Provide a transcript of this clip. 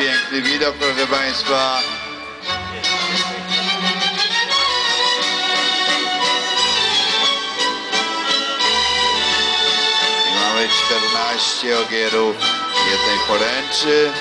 piękny widok, proszę Państwa. I mamy 14 ogierów jednej poręczy.